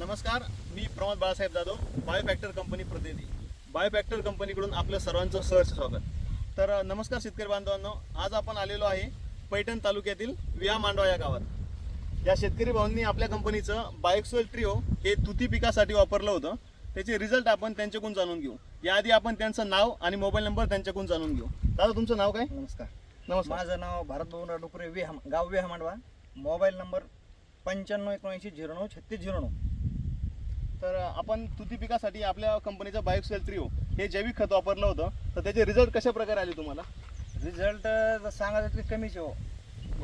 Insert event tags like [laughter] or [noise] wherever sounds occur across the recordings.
नमस्कार मी प्रमोद बाळासाहेब जाधव बायोफॅक्टर कंपनी प्रतिनिधी. बायोफॅक्टर कंपनीकडून आपलं सर्वांचं सहर्ष स्वागत. तर नमस्कार शेतकरी बांधवांनो आज आपण आलेलो आहे पैठण तालुक्यातील विहा मांडवा या गावात. या शेतकरी भाऊंनी आपल्या कंपनीचं बायोक्सोल ट्रिओ हे तुती पिकासाठी वापरलं होतं. त्याचे रिझल्ट आपण त्यांच्याकडून जाणून घेऊ. याआधी आपण त्यांचं नाव आणि मोबाईल नंबर त्यांच्याकडून जाणून घेऊ. दादा तुमचं नाव काय? नमस्कार. नमस्कार. माझं नाव भारत भवन डुकरे विहा गाव विहा मांडवा. मोबाईल नंबर पंच्याण्णव एकोणऐंशी झिरो नऊ छत्तीस झिरो नऊ. तर आपण तुती पिकासाठी आपल्या कंपनीचं बायोक्सेल ट्रिओ हे जैविक खत वापरलं होतं. तर त्याचे रिझल्ट कशा प्रकारे आले तुम्हाला? रिझल्ट सांगायचं की कमीच हो.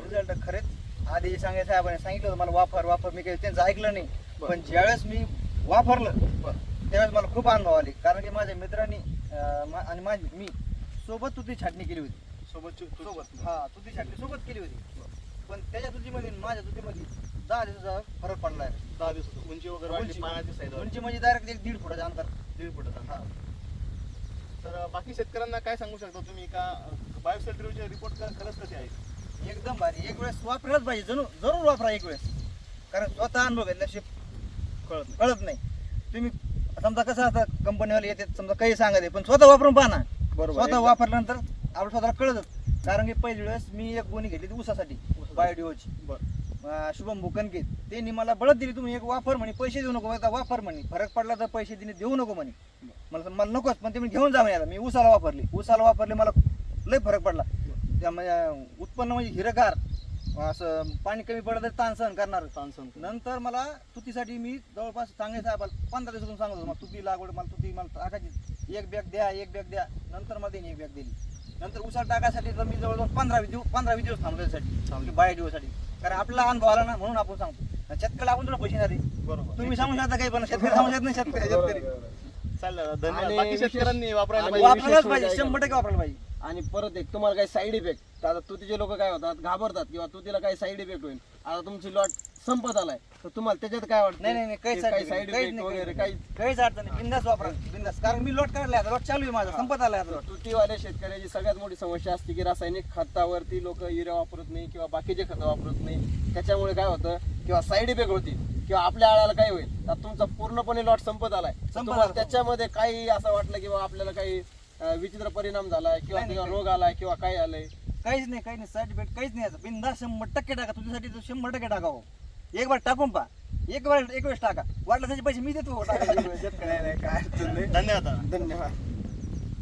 रिझल्ट खरेच आधी सांगायचं आपण सांगितलं होतं मला वापर वापर मी काही त्यांचं ऐकलं नाही. पण ज्यावेळेस मी वापरलं त्यावेळेस मला खूप अनुभव आले. कारण की माझ्या मित्रांनी आणि माझी मी सोबत तुझी छाटणी केली होती. सोबत सोबत हा तुझी छाटणी सोबत केली होती. पण त्याच्या तुझीमध्ये आणि माझ्या तुझीमध्ये दहा दिवसाचा फरक पडला आहे दहा दिवस उंची वगैरे वाढली उंची- साईज वाढली. उंची म्हणजे डायरेक्ट एक दीड फुटाचं अंतर दीड फुटाचा हा. तर अ, बाकी शेतकऱ्यांना काय सांगू शकता तुम्ही? का बायोक्सेल ट्रिओचे रिपोर्ट खरंच कसे आहेत? एकदम भारी. एक वेळेस वापरलंच पाहिजे. जरूर जरूर वापरा एक वेळेस. कारण स्वतः अनुभव घेतल्याशिवाय कळत नाही. कळत नाही. तुम्ही समजा कसं असतं कंपनीवाले येते समजा काही सांगते पण स्वतः वापरून पहा ना बरोबर स्वतः एकदम. वापरल्यानंतर आपलं स्वतःला कळतच. कारण की पहिली वेळेस मी एक गोणी घेतली ती ऊसासाठी. बायोडिओची. बरं. अं, शुभम भुकनके त्यांनी मला बळत दिली तुम्ही एक वापर म्हणे पैसे देऊ नको आता वापर म्हणे. फरक पडला तर पैसे दिले देऊ नको म्हणे. मला मला नकोच पण ते म्हणे घेऊन जा म्हणे आता. मी उसाला वापरली. उसाला वापरले मला लय फरक पडला. त्यामुळे अं, उत्पन्न म्हणजे हिरगार. असं पाणी कमी पडलं तर ताण सहन करणार. तानसन नंतर मला तुतीसाठी मी जवळपास सांगायचं साहेबाला पंधरा दिवसातून सांगत होतो मला तुती लागवड मला तुती मला टाकायची. एक बॅग द्या एक बॅग द्या. नंतर मला त्यांनी एक बॅग दिली. नंतर उसाळ टाकायसाठी तर मी जवळजवळ पंधरा वीस दिवस पंधरा वीस दिवस थांबलो त्यासाठी. बाय दिवसासाठी कारण आपला अनुभव आला ना म्हणून आपण सांगतो. शेतकऱ्याला आपण तुला पैसे नाही देत. बरोबर. तुम्ही सांगू शकता काही पण शेतकरी सांगू शकत नाही शेतकरी शेतकरी. चालेल दादा, धन्यवाद. आणि बाकी विशेष- शेतकऱ्यांनी वापरायला आणि पाहिजे. वापरलंच विशेष पाहिजे म्हणजे शंभर टक्के वापरायला पाहिजे. आणि परत एक तुम्हाला काही साईड इफेक्ट आता तुतीचे लोक काय होतात घाबरतात किंवा तुतीला काही साईड इफेक्ट होईल. आता तुमची लॉट संपत आलाय. तर तुम्हाला त्याच्यात काय वाटतं? नाही नाही नाही काहीच काही साईड इफेक्ट वगैरे काही. काहीच अडचण नाही. बिंदास वापरा बिंदास. कारण मी लोट काढलाय आता लोट चालू आहे माझा संपत आलाय आता लोट तुतीवाल्या शेतकऱ्याची सगळ्यात मोठी समस्या असते की रासायनिक खतावरती लोक युरिया वापरत नाही किंवा बाकीचे खतं वापरत नाही. त्याच्यामुळे काय होतं? किंवा साईड इफेक्ट होती किंवा आपल्या आळ्याला काय होईल? तर तुमचा पूर्णपणे लॉट संपत आलाय. तर संपत तुम्हाला आला. त्याच्यामध्ये काही असं वाटलं की बाबा आपल्याला काही अं, विचित्र परिणाम झालाय किंवा नाही, किंवा नाही. रोग आलाय किंवा काय आलंय? काहीच नाही काही नाही. साईड इफेक्ट काहीच नाही. याचा बिंदास शंभर टक्के टाका. तुझ्यासाठी तर शंभर टक्के टाका हो एक बार टाकून पहा एक वेळ एक वेळेस टाका वाटलं त्याचे पैसे मी देतो. [laughs] काय धन्यवाद दादा. धन्यवाद